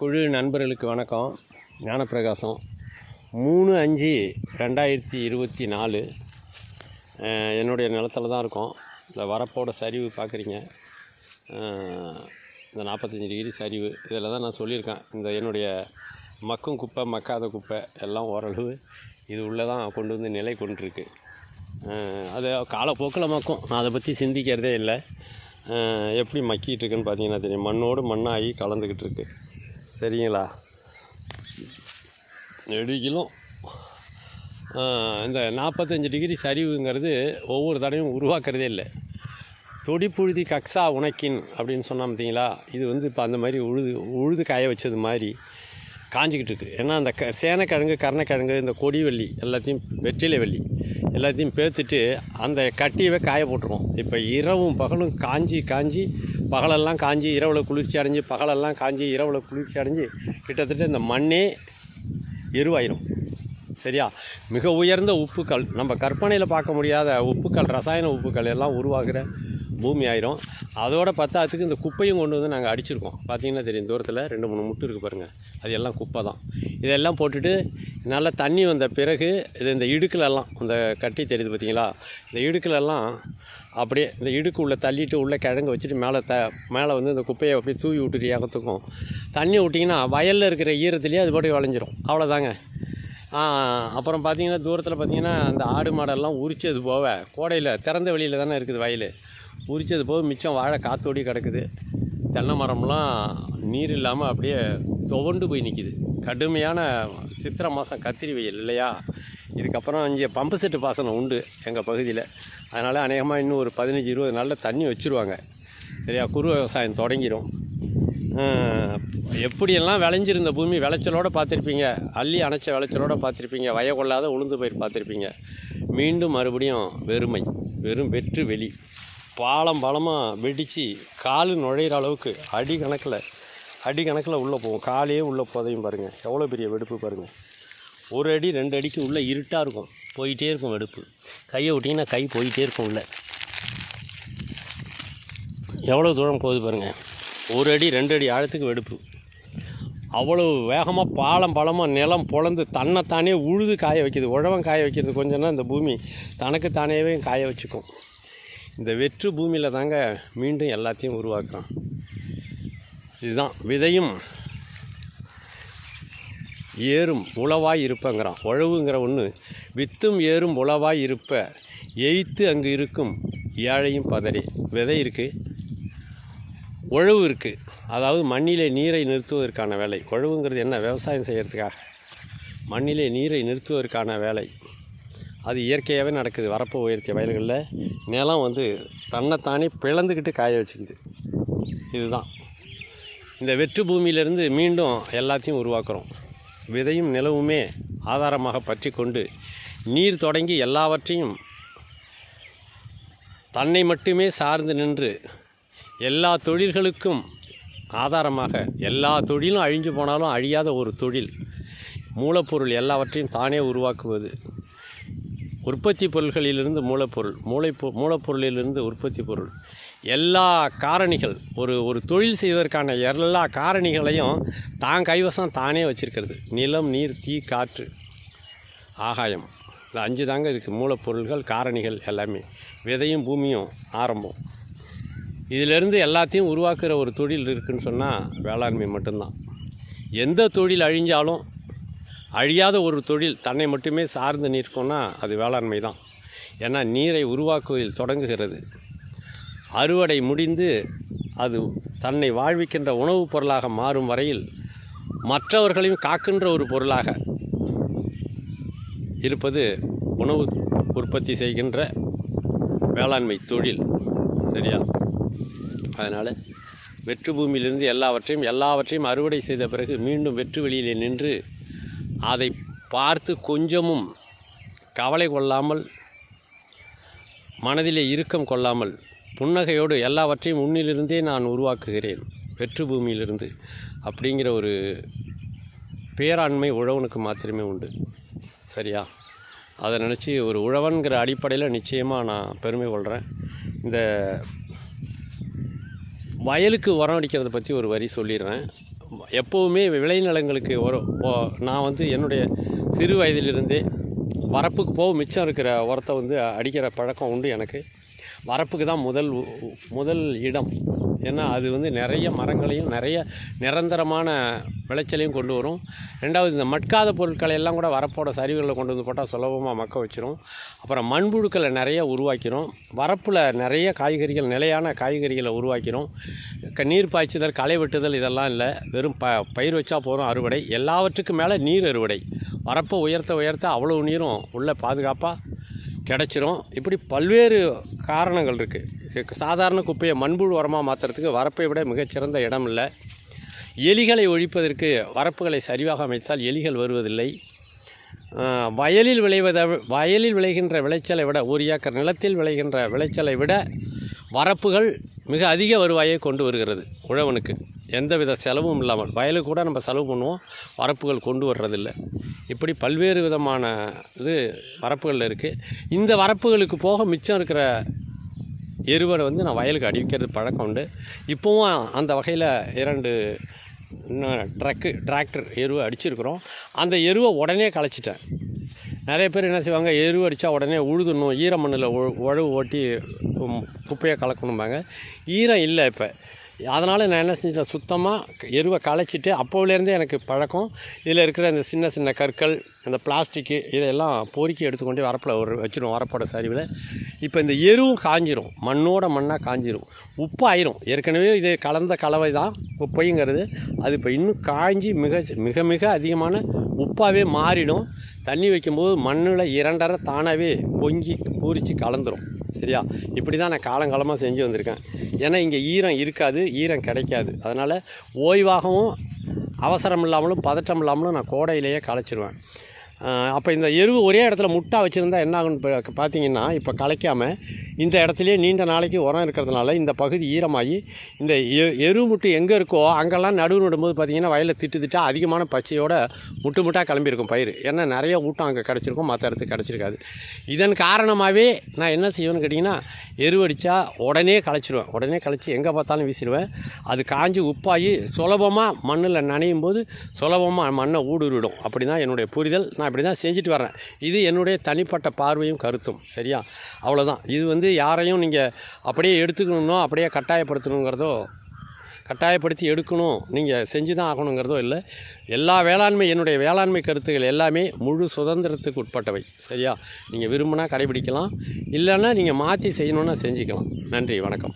குழு நண்பர்களுக்கு வணக்கம். ஞானப்பிரகாசம். மூணு அஞ்சு ரெண்டாயிரத்தி இருபத்தி நாலு என்னுடைய நிலத்துல தான் இருக்கும். இந்த வரப்போட சரிவு பார்க்குறீங்க இந்த நாற்பத்தஞ்சு டிகிரி சரிவு இதில் தான் நான் சொல்லியிருக்கேன். இந்த என்னுடைய மக்கும் குப்பை மக்காத குப்பை எல்லாம் ஓரளவு இது உள்ளே தான் கொண்டு வந்து நிலை கொண்டிருக்கு. அது காலப்போக்கில் மக்கும். நான் அதை பற்றி சிந்திக்கிறதே இல்லை. எப்படி மக்கிட்டு இருக்குன்னு பார்த்தீங்கன்னா தெரியும். மண்ணோடு மண்ணாகி கலந்துக்கிட்டு இருக்குது சரிங்களா? நெடுகிலும் இந்த நாற்பத்தஞ்சு டிகிரி சரிவுங்கிறது ஒவ்வொரு தடவையும் உருவாக்குறதே இல்லை. தொடிப்புழுதி கக்ஸா உனக்கின் அப்படின்னு சொன்னால் பார்த்தீங்களா? இது வந்து இப்போ அந்த மாதிரி உழுது உழுது காய வச்சது மாதிரி காஞ்சிக்கிட்டு இருக்குது ஏன்னா அந்த க சேனக்கிழங்கு கருணக்கிழங்கு இந்த கொடிவள்ளி எல்லாத்தையும் வெற்றிலை வள்ளி எல்லாத்தையும் பேர்த்துட்டு அந்த கட்டியவே காய போட்டுருவோம். இப்போ இரவும் பகலும் காஞ்சி காஞ்சி பகலெல்லாம் காஞ்சி இரவில் குளிர்ச்சி அடைஞ்சு பகலெல்லாம் காஞ்சி இரவில் குளிர்ச்சி அடைஞ்சு கிட்டத்தட்ட இந்த மண்ணே எருவாயிரும். சரியா? மிக உயர்ந்த உப்புக்கள் நம்ம கற்பனையில் பார்க்க முடியாத உப்புக்கள் ரசாயன உப்புக்கள் எல்லாம் உருவாகிற பூமி ஆயிரும். அதோட பத்தாத்துக்கு இந்த குப்பையும் கொண்டு வந்து நாங்கள் அடிச்சிருக்கோம். பார்த்தீங்கன்னா தெரியும் தூரத்தில் ரெண்டு மூணு முட்டு இருக்குது பாருங்கள் அது எல்லாம் குப்பை தான். இதெல்லாம் போட்டுட்டு நல்லா தண்ணி வந்த பிறகு இது இந்த இடுக்கலெல்லாம் இந்த கட்டி தெரியுது பார்த்தீங்களா இந்த இடுக்கலெல்லாம் அப்படியே இந்த இடுக்கு உள்ளே தள்ளிட்டு உள்ளே கிழங்கு வச்சுட்டு மேலே த மேலே வந்து இந்த குப்பையை அப்படியே தூவி விட்டுட்டு ஏகத்துக்கும் தண்ணி விட்டிங்கன்னா வயலில் இருக்கிற ஈரத்துலேயே அது பாட்டுக்கு விளைஞ்சிரும். அவ்வளோதாங்க. அப்புறம் பார்த்தீங்கன்னா தூரத்தில் பார்த்தீங்கன்னா அந்த ஆடு மாடெல்லாம் உரிச்சது போக கோடையில் திறந்த வெளியில் தானே இருக்குது வயல். உரிச்சது போக மிச்சம் வாழை காத்தோடி கிடக்குது. தென்னை மரம்லாம் நீர் இல்லாமல் அப்படியே துவண்டு போய் நிற்கிது கடுமையான சித்திரை மாதம் கத்திரி வெயில் இல்லையா? இதுக்கப்புறம் இங்கே பம்பு செட்டு பாசனம் உண்டு எங்கள் பகுதியில். அதனால் அநேகமாக இன்னும் ஒரு பதினஞ்சு இருபது நாளில் தண்ணி வச்சுருவாங்க. சரியா? குறு விவசாயம் தொடங்கிடும் எப்படியெல்லாம் விளைஞ்சிருந்த பூமி விளைச்சலோடு பார்த்துருப்பீங்க. அள்ளி அணைச்ச விளைச்சலோடு பார்த்துருப்பீங்க. வய கொள்ளாத உளுந்து பயிர் பார்த்துருப்பீங்க. மீண்டும் மறுபடியும் வெறுமை வெறும் வெற்று வெளி. பாலம் பாலமாக வெடித்து கால் நுழையிற அளவுக்கு அடி கணக்கில் அடி கணக்கில் உள்ளே போகும். காலையே உள்ளே போதையும் பாருங்கள் எவ்வளோ பெரிய வெடுப்பு பாருங்கள் ஒரு அடி ரெண்டு அடிக்கு உள்ளே இருட்டாக இருக்கும். போயிட்டே இருக்கும் வெடுப்பு. கையை விட்டிங்கன்னா கை போயிட்டே இருக்கும் உள்ளே. எவ்வளோ தூரம் போகுது பாருங்கள் ஒரு அடி ரெண்டு அடி ஆழத்துக்கு வெடுப்பு. அவ்வளோ வேகமாக பாலம் பழமாக நிலம் பொழந்து தன்னைத்தானே உழுது காய வைக்கிது. உழவன் காய வைக்கிறது கொஞ்சம்னா இந்த பூமி தனக்கு தானேவே காய வச்சுக்கும். இந்த வெற்று பூமியில் தாங்க மீண்டும் எல்லாத்தையும் உருவாக்குறான். இதுதான் விதையும் ஏறும் உளவாய் இருப்பங்கிறான் உழவுங்கிற ஒன்று வித்தும் ஏறும் உளவாய் இருப்ப எய்த்து அங்கு இருக்கும் ஏழையும் பதறி. விதை இருக்குது உழவு இருக்குது அதாவது மண்ணிலே நீரை நிறுத்துவதற்கான வேலை. உழவுங்கிறது என்ன? விவசாயம் செய்கிறதுக்காக மண்ணிலே நீரை நிறுத்துவதற்கான வேலை. அது இயற்கையாகவே நடக்குது. வரப்பு உயர்த்திய வயல்களில் நிலம் வந்து தன்னைத்தானே பிளந்துக்கிட்டு காய வச்சுக்குது. இதுதான். இந்த வெற்று பூமியிலேருந்து மீண்டும் எல்லாத்தையும் உருவாக்குறோம். விதையும் நிலவுமே ஆதாரமாக பற்றி கொண்டு நீர் தொடங்கி எல்லாவற்றையும் தன்னை மட்டுமே சார்ந்து நின்று எல்லா தொழில்களுக்கும் ஆதாரமாக எல்லா தொழிலும் அழிஞ்சு போனாலும் அழியாத ஒரு தொழில். மூலப்பொருள் எல்லாவற்றையும் தானே உருவாக்குவது. உற்பத்தி பொருள்களிலிருந்து மூலப்பொருள் மூளை மூலப்பொருளிலிருந்து உற்பத்தி பொருள். எல்லா காரணிகள் ஒரு ஒரு தொழில் செய்வதற்கான எல்லா காரணிகளையும் தான் கைவசம் தானே வச்சிருக்கிறது. நிலம் நீர் தீ காற்று ஆகாயம். இந்த அஞ்சு தாங்க இதுக்கு மூலப்பொருள்கள் காரணிகள் எல்லாமே. விதையும் பூமியும் ஆரம்பம். இதிலிருந்து எல்லாத்தையும் உருவாக்குற ஒரு தொழில் இருக்குதுன்னு சொன்னால் வேளாண்மை மட்டும்தான். எந்த தொழில் அழிஞ்சாலும் அழியாத ஒரு தொழில் தன்னை மட்டுமே சார்ந்து நிற்கும்னா அது வேளாண்மை தான். ஏன்னா நீரை உருவாக்குவதில் தொடங்குகிறது. அறுவடை முடிந்து அது தன்னை வாழ்விக்கின்ற உணவுப் பொருளாக மாறும் வரையில் மற்றவர்களையும் காக்கின்ற ஒரு பொருளாக இருப்பது உணவு உற்பத்தி செய்கின்ற வேளாண்மை தொழில். சரியா? அதனால் வெற்று பூமியிலிருந்து எல்லாவற்றையும் எல்லாவற்றையும் அறுவடை செய்த பிறகு மீண்டும் வெற்று வெளியிலே நின்று அதை பார்த்து கொஞ்சமும் கவலை கொள்ளாமல் மனதிலே இறுக்கம் கொள்ளாமல் புன்னகையோடு எல்லாவற்றையும் உன்னிலிருந்தே நான் உருவாக்குகிறேன். வெற்று பூமியிலிருந்து அப்படிங்கிற ஒரு பேராண்மை உழவனுக்கு மாத்திரமே உண்டு. சரியா? அதை நினச்சி ஒரு உழவன்கிற அடிப்படையில் நிச்சயமாக நான் பெருமை கொள்கிறேன் இந்த வயலுக்கு உரம் அடிக்கிறத பற்றி ஒரு வரி சொல்லிடுறேன். எப்போவுமே விளைநிலங்களுக்கு ஒரு நான் வந்து என்னுடைய சிறு வயதிலிருந்தே வரப்புக்கு போக மிச்சம் இருக்கிற உரத்தை வந்து அடிக்கிற பழக்கம் உண்டு எனக்கு. வரப்புக்கு தான் முதல் முதல் இடம். ஏன்னா அது வந்து நிறைய மரங்களையும் நிறைய நிரந்தரமான விளைச்சலையும் கொண்டு வரும். ரெண்டாவது இந்த மட்காத பொருட்களை எல்லாம் கூட வரப்போட சரிவுகளில் கொண்டு வந்து போட்டால் சுலபமாக மக்க வச்சிரும். அப்புறம் மண்புழுக்களை நிறைய உருவாக்கிறோம் வரப்பில் நிறைய காய்கறிகள் நிலையான காய்கறிகளை உருவாக்கிறோம் க- நீர் பாய்ச்சுதல் களை வெட்டுதல் இதெல்லாம் இல்லை. வெறும் ப பயிர் வச்சா போகிறோம் அறுவடை. எல்லாவற்றுக்கும் மேலே நீர் அறுவடை. வரப்பை உயர்த்த உயர்த்த அவ்வளோ நீரும் உள்ளே பாதுகாப்பாக கிடச்சிரும். இப்படி பல்வேறு காரணங்கள் இருக்குது சாதாரண குப்பையை மண்புழு உரமாக மாற்றுறதுக்கு வரப்பை விட மிகச்சிறந்த இடம் இல்லை. எலிகளை ஒழிப்பதற்கு வரப்புகளை சரிவாக அமைத்தால் எலிகள் வருவதில்லை. வயலில் விளைவதை வயலில் விளைகின்ற விளைச்சலை விட ஒரு ஏக்கர் நிலத்தில் விளைகின்ற விளைச்சலை விட வரப்புகள் மிக அதிக வருவாயை கொண்டு வருகிறது உழவனுக்கு. எந்தவித செலவும் இல்லாமல் வயலுக்கு கூட நம்ம செலவு பண்ணுவோம். வரப்புகள் கொண்டு வர்றதில்லை. இப்படி பல்வேறு விதமான இது வரப்புகள் இருக்குது இந்த வரப்புகளுக்கு போக மிச்சம் இருக்கிற எருவை வந்து நான் வயலுக்கு அடிக்கிறது பழக்கம் உண்டு. இப்போவும் அந்த வகையில் இரண்டு ட்ரக்கு டிராக்டர் எருவை அடிச்சிருக்கிறோம். அந்த எருவை உடனே களைச்சிட்டேன். நிறைய பேர் என்ன செய்வாங்க எருவு அடித்தா உடனே உழுதுணும் ஈர மண்ணில் உழவு ஓட்டி குப்பையை கலக்கணும்பாங்க. ஈரம் இல்லை இப்போ. அதனால் நான் என்ன செஞ்சேன்? சுத்தமாக எருவை களைச்சிட்டு அப்போவிலேருந்தே எனக்கு பழக்கம். இதில் இருக்கிற இந்த சின்ன சின்ன கற்கள் அந்த பிளாஸ்டிக்கு இதெல்லாம் பொறுக்கி எடுத்துக்கொண்டு வரப்பில் ஒரு வச்சிடும் வரப்போட சரிவில். இப்போ இந்த எருவும் காஞ்சிரும். மண்ணோட மண்ணாக காஞ்சிரும். உப்பு ஆயிரும். ஏற்கனவே இது கலந்த கலவை தான் உப்பைங்கிறது. அது இப்போ இன்னும் காஞ்சி மிக மிக மிக அதிகமான உப்பாகவே மாறிடும். தண்ணி வைக்கும்போது மண்ணில் இரண்டரை தானாகவே பொங்கி பூரித்து கலந்துரும். சரியா? இப்படி தான் நான் காலங்காலமாக செஞ்சு வந்திருக்கேன். ஏன்னா இங்கே ஈரம் இருக்காது ஈரம் கிடைக்காது. அதனால் ஓய்வாகவும் அவசரம் இல்லாமலும் பதட்டம் இல்லாமலும் நான் கோடையிலேயே களைச்சிருவேன். அப்போ இந்த எருவு ஒரே இடத்துல முட்டா வச்சுருந்தா என்ன ஆகும்னு பார்த்தீங்கன்னா இப்போ களைக்காமல் இந்த இடத்துலையே நீண்ட நாளைக்கு உரம் இருக்கிறதுனால இந்த பகுதி ஈரமாகி இந்த எ- எரு முட்டு எங்கே இருக்கோ அங்கெல்லாம் நடுவு நடும்போது பார்த்தீங்கன்னா வயலில் திட்டு திட்டா அதிகமான பச்சையோட முட்டு முட்டாக கிளம்பியிருக்கும் பயிர் ஏன்னா நிறைய ஊட்டம் அங்கே கிடச்சிருக்கும் மற்ற இடத்துக்கு கிடச்சிருக்காது. இதன் காரணமாகவே நான் என்ன செய்வேன்னு கேட்டிங்கன்னா எருவடித்தா உடனே களைச்சிடுவேன் உடனே களைச்சி எங்கே பார்த்தாலும் வீசிடுவேன். அது காஞ்சி உப்பாகி சுலபமாக மண்ணில் நனையும் போது சுலபமாக மண்ணை ஊடுருவிடும். அப்படி தான் என்னுடைய புரிதல். நான் இப்படி தான் செஞ்சுட்டு வரேன் இது என்னுடைய தனிப்பட்ட பார்வையும் கருத்தும். சரியா? அவ்வளோதான் இது வந்து யாரையும் நீங்கள் அப்படியே எடுத்துக்கணுன்னோ அப்படியே கட்டாயப்படுத்தணுங்கிறதோ கட்டாயப்படுத்தி எடுக்கணும் நீங்கள் செஞ்சு தான் ஆகணுங்கிறதோ இல்லை. எல்லா வேளாண்மை என்னுடைய வேளாண்மை கருத்துக்கள் எல்லாமே முழு சுதந்திரத்துக்கு உட்பட்டவை. சரியா? நீங்கள் விரும்பினா கடைபிடிக்கலாம். இல்லைன்னா நீங்கள் மாற்றி செய்யணுன்னா செஞ்சுக்கலாம். நன்றி வணக்கம்.